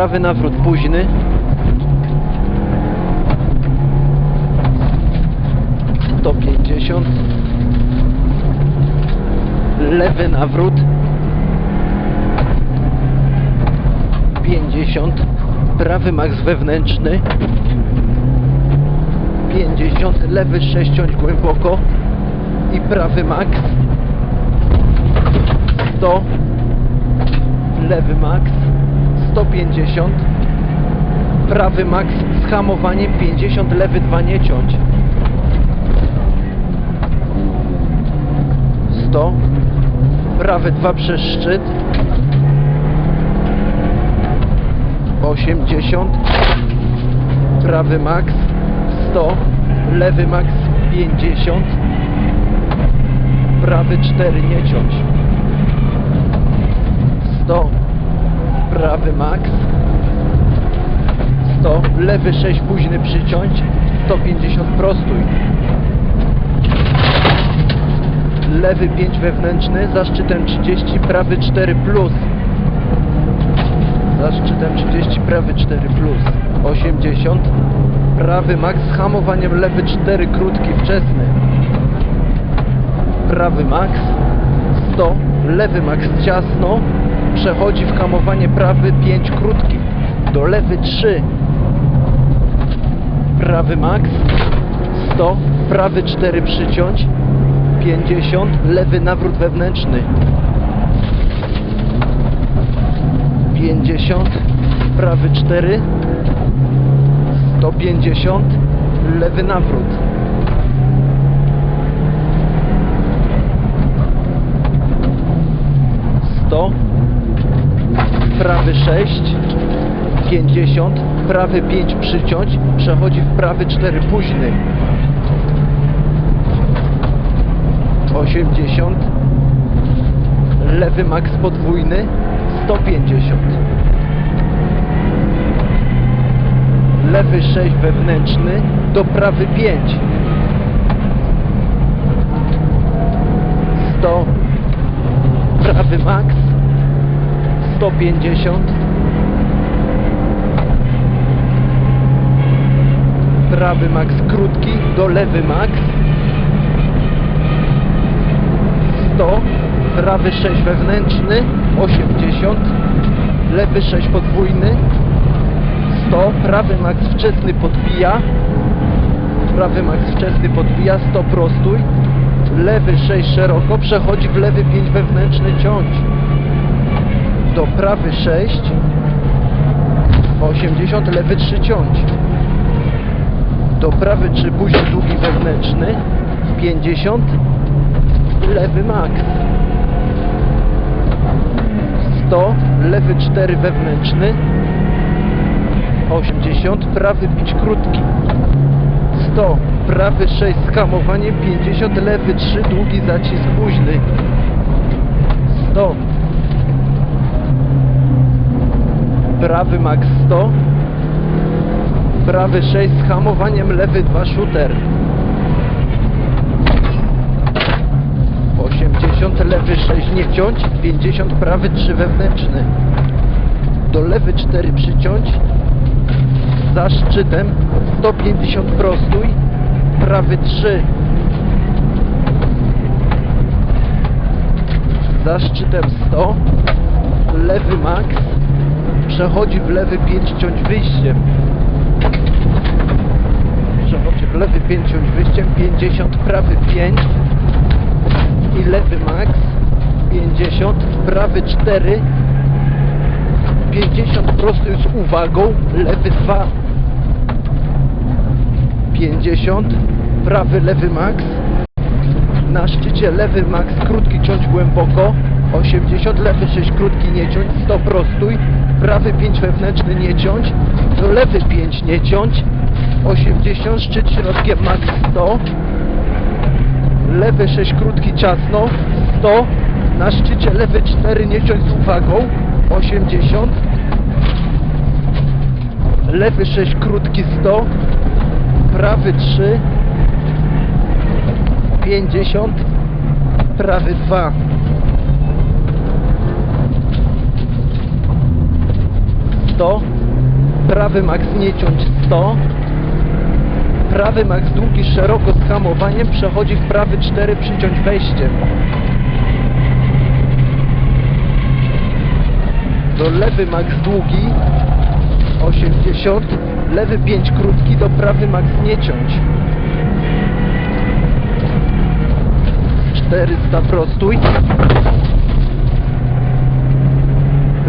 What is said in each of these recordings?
prawy nawrót późny. Sto pięćdziesiąt. Lewy nawrót. Pięćdziesiąt. Prawy maks wewnętrzny. Pięćdziesiąt. Lewy sześciąć głęboko. I prawy maks. Sto. Lewy maks. 150 prawy max z hamowaniem 50 lewy 2 nie ciąć. 100 prawy 2 przez szczyt. 80 prawy max 100 lewy max 50 prawy 4 nie ciąć. 100 prawy max 100 lewy 6 późny przyciąć. 150 prostuj. Lewy 5 wewnętrzny. Za szczytem 30 prawy 4 plus. Za szczytem 30 prawy 4 plus. 80 prawy max z hamowaniem lewy 4 krótki wczesny. Prawy max 100 lewy max ciasno przechodzi w hamowanie prawy 5 krótki do lewy 3 prawy max. 100 prawy 4 przyciąć. 50 lewy nawrót wewnętrzny. 50 prawy 4 150 lewy nawrót. Sto prawy 6 50 prawy 5 przyciąć przechodzi w prawy 4 późny. 80 lewy max podwójny 150 lewy 6 wewnętrzny do prawy 5 100 prawy max 150 prawy max krótki do lewy max 100 prawy 6 wewnętrzny 80 lewy 6 podwójny 100 prawy max wczesny podbija. Prawy max wczesny podbija 100 prostój lewy 6 szeroko przechodzi w lewy 5 wewnętrzny ciąć do prawy 6 80 lewy 3 ciąć. Do prawy 3 później długi wewnętrzny. 50 lewy max 100 lewy 4 wewnętrzny. 80 prawy 5 krótki. 100 prawy 6 z hamowaniem 50 lewy 3 długi zacisk późny 100 prawy max 100 prawy 6 z hamowaniem lewy 2 shooter. 80 lewy 6 nie ciąć 50 prawy 3 wewnętrzny. Do lewy 4 przyciąć. Za szczytem 150 prostój prawy 3 za szczytem 100 lewy max przechodzi w lewy 5 ciąć wyjściem. Przechodzi w lewy 5 ciąć wyjściem 50 prawy 5 i lewy max 50 prawy 4 50 prosty z uwagą lewy 2 50 prawy lewy max. Na szczycie lewy max krótki ciąć głęboko 80 lewy 6 krótki nie ciąć 100 prostój prawy 5 wewnętrzny nie ciąć lewy 5 nie ciąć 80 szczyt środkiem max 100 lewy 6 krótki ciasno 100 na szczycie lewy 4 nie ciąć z uwagą 80 lewy 6 krótki 100 prawy 3 50 prawy 2 100 prawy max nie ciąć 100, prawy max długi szeroko z hamowaniem przechodzi w prawy 4 przyciąć wejściem. Do lewy max długi 80, lewy 5 krótki, do prawy max nie ciąć. 400 prostuj.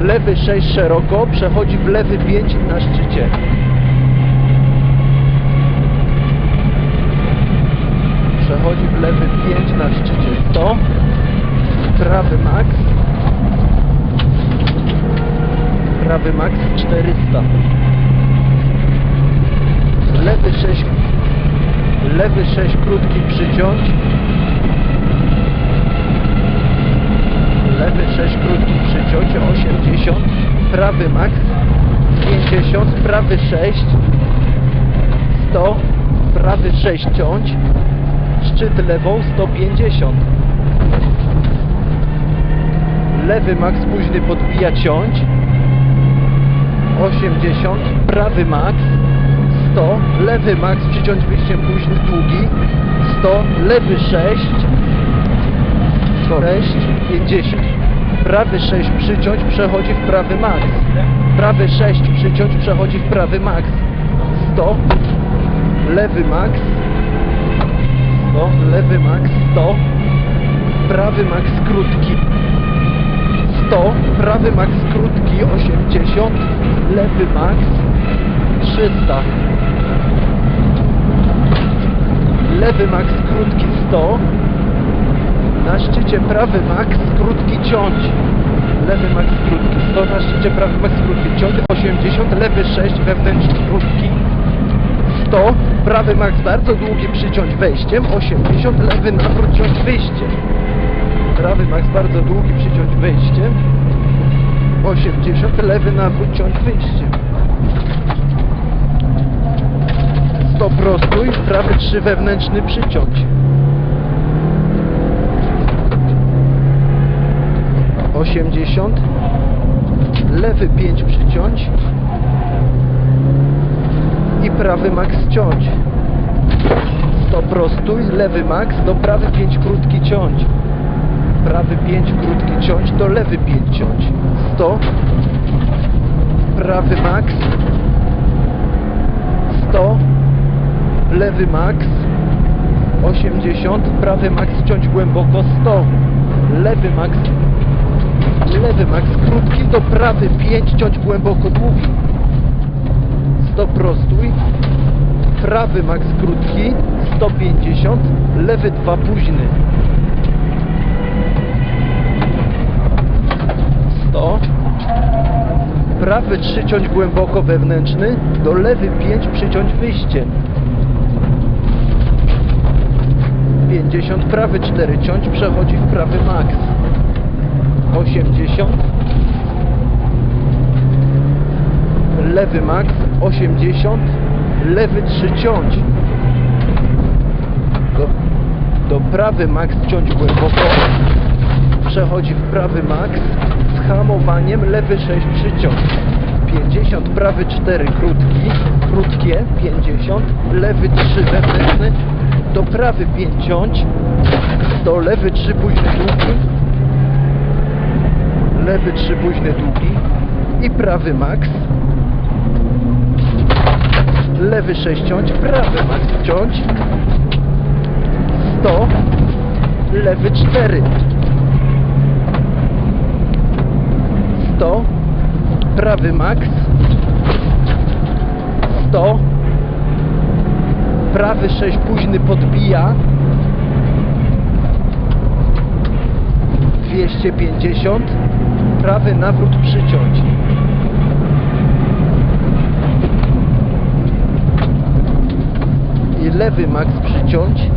Lewy 6 szeroko, przechodzi w lewy 5 na szczycie. Przechodzi w lewy 5 na szczycie 100. Prawy max. Prawy max 400. Lewy 6 Lewy 6 krótki przyciąć. Lewy 6 krótki przyciąć 80. Prawy max 50. Prawy 6 100. Prawy 6 ciąć. Szczyt lewą 150. Lewy max późny podbija ciąć. 80, prawy max 100, lewy max przyciąć wyjściem późny długi 100, lewy 6 6, 50 prawy 6 przyciąć przechodzi w prawy max. Prawy 6 przyciąć przechodzi w prawy max. 100 lewy max. 100, lewy max. 100 prawy max krótki. 100, prawy max krótki 80, lewy max 300. Lewy max krótki 100. Na szczycie prawy max krótki ciąć. Lewy max krótki. 100, na szczycie prawy max krótki ciąć. 80, lewy 6 wewnętrzny krótki. 100, prawy max bardzo długi przyciąć wejściem. 80, lewy nawrót ciąć wyjściem. Prawy max bardzo długi przyciąć wejściem 80, lewy nawrót ciąć wyjściem. 100 prostuj, prawy 3 wewnętrzny przyciąć 80 lewy 5 przyciąć i prawy max ciąć. 100 prostuj, lewy max do prawy 5 krótki ciąć. Prawy 5 krótki ciąć, do lewy 5 ciąć. 100 prawy max 100 lewy max 80 prawy max ciąć głęboko. 100 lewy max lewy max krótki do prawy 5 ciąć głęboko długi. 100 prostuj prawy max krótki 150 lewy 2 późny. 100 prawy 3 ciąć głęboko wewnętrzny do lewy 5 przyciąć wyjście. 50 prawy 4 ciąć przechodzi w prawy max 80 lewy max 80 lewy 3 ciąć. Do, do prawy max ciąć głęboko. Przechodzi w prawy max z hamowaniem. Lewy 6 przyciąg 50 prawy 4 krótki. Krótkie 50 lewy 3 wewnętrzny. Do prawy 5 ciąć. Do lewy 3 późny długi lewy 3 późny długi i prawy max lewy 6 ciąć prawy max ciąć 100 lewy 4 100 prawy max 100 prawy 6 późny podbija. 250 prawy nawrót przyciąć. I lewy max przyciąć.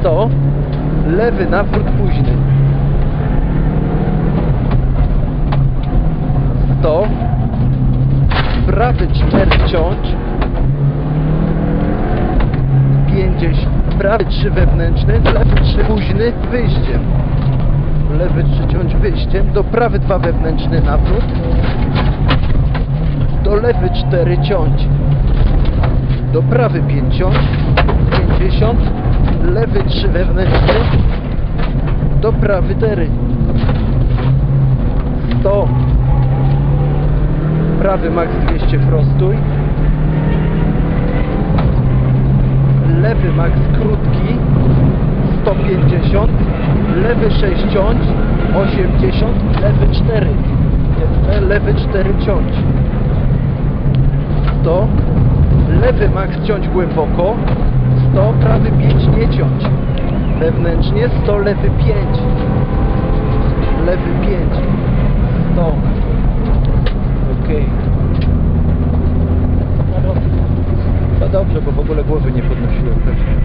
100 lewy nawrót późny. 100 prawy 4 ciąć. 50 prawy 3 wewnętrzny lewy 3 późny wyjściem lewy 3 ciąć wyjściem do prawy 2 wewnętrzny nawrót do lewy 4 ciąć, do prawy 5 ciąć, 50, lewy 3 wewnętrzny, do prawy 4, 100, prawy max 200 prostuj, lewy max krótki 150, lewy 6 ciąć 80, lewy 4, Jeszcze lewy 4 ciąć. 100, lewy max ciąć głęboko. 100, prawy 5 nie ciąć. Wewnętrznie 100, lewy 5 lewy 5 100 okej. No dobrze, bo w ogóle głowy nie podnosiłem. pewnie